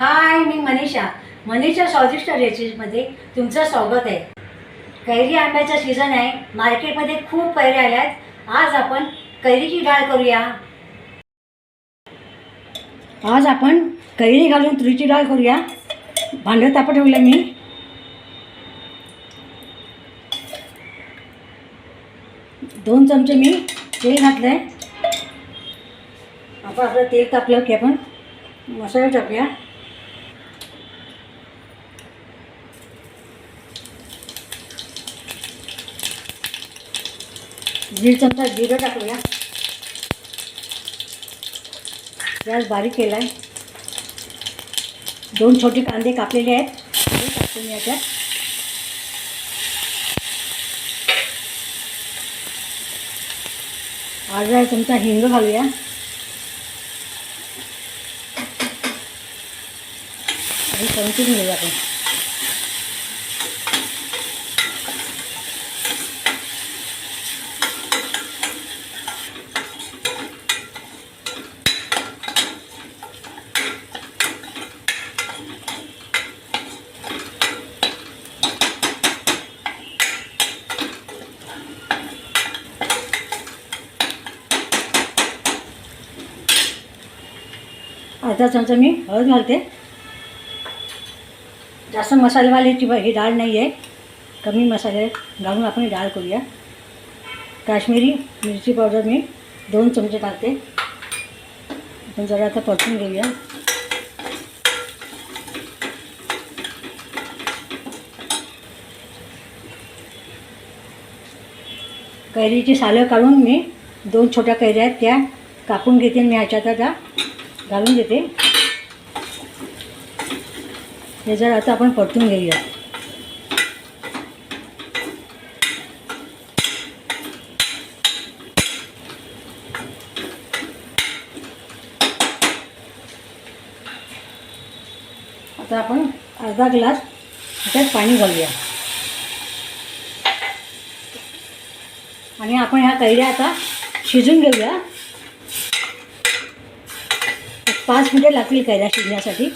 हाय मी मनीषा. मनीषा स्वादिष्ट रेसिपीमध्ये तुमचं स्वागत आहे. कैरी आंब्याचा सीझन आहे. मार्केटमध्ये खूप कैरी आल्या आहेत आज आपण कैरीची डाळ करूया. आज आपण कैरी घालून तुरीची डाळ करूया. भांडं तापं ठेवलं मी. दोन चमचे मी तेल घातलं आहे आपण आपलं तेल तापलं की आपण मसाला टाकूया. दीड चमचा जिरं टाकूया. गॅस बारीक आहे दोन छोटे कांदे कापलेले आहेत. ते याच्यात. अर्धा चमचा हिंग घालूया. आणि परतून घेऊया आपण अर्धा चमचा मी हळद घालते. जास्त मसालेवाल्याची ही डाळ नाही आहे कमी मसाले घालून आपण डाळ करूया. काश्मीरी मिरची पावडर मी दोन चमचे टाकते. आपण जरा आता परतून घेऊया. कैरीची सालं काढून मी दोन छोट्या कैऱ्या आहेत त्या कापून घेते मी ह्याच्यात आता घालून देते हे जर आता आपण परतून घेऊया. आता आपण अर्धा ग्लास त्याच्यात पाणी घालूया. आणि आपण ह्या कैऱ्या आता शिजून घेऊया. पाच मिनटं लागतील कैऱ्या शिजण्यासाठी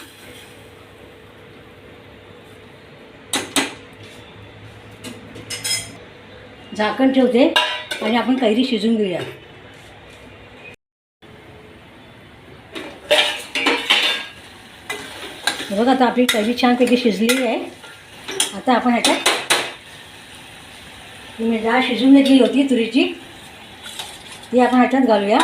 झाकण ठेवते आणि आपण कैरी शिजून घेऊया. बघा आता आपली कैरी छानपैकी शिजलेली आहे. आता आपण ह्याच्यात मी डाळ शिजून घेतली होती तुरीची. ती आपण ह्याच्यात घालूया.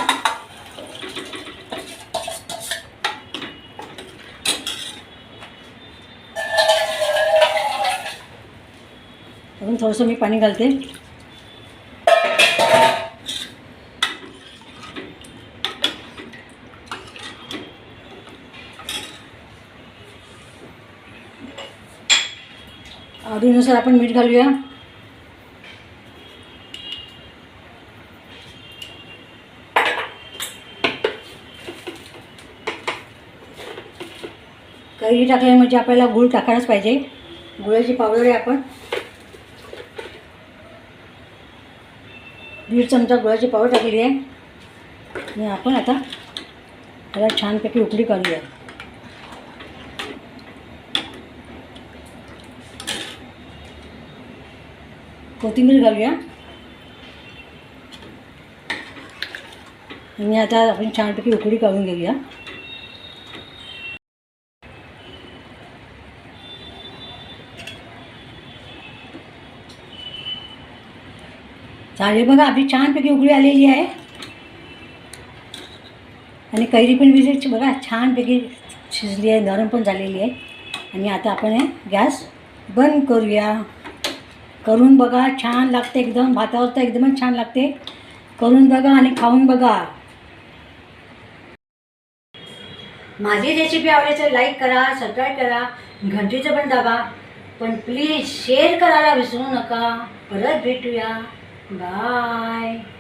अजून थोडंसं मी पाणी घालते. आवडीनुसार आपण मीठ घालूया. कैरी टाकल्या म्हणजे आपल्याला गूळ टाकायलाच पाहिजे. गुळाची पावडर आहे आपण. दीड चमचा गुळाची पावडर टाकली आहे. आणि आपण आता त्याला छानपैकी उकडी काढूया. कोथिंबीर घालूया. आणि आता आपण छानपैकी उकडी काढून घेऊया. चालेल बघा आपली छानपैकी उकळी आलेली आहे. आणि कैरी पण विजेची बघा छानपैकी शिजली आहे नरम पण झालेली आहे. आणि आता आपण हे गॅस बंद करूया. करून बघा छान लागते एकदम भातावर तर एकदमच छान लागते. करून बघा आणि खाऊन बघा. माझी रेसिपी आवडली तर लाईक करा सबस्क्राईब करा घंटीचं पण दाबा. पण प्लीज शेअर करायला विसरू नका. परत भेटूया. Bye.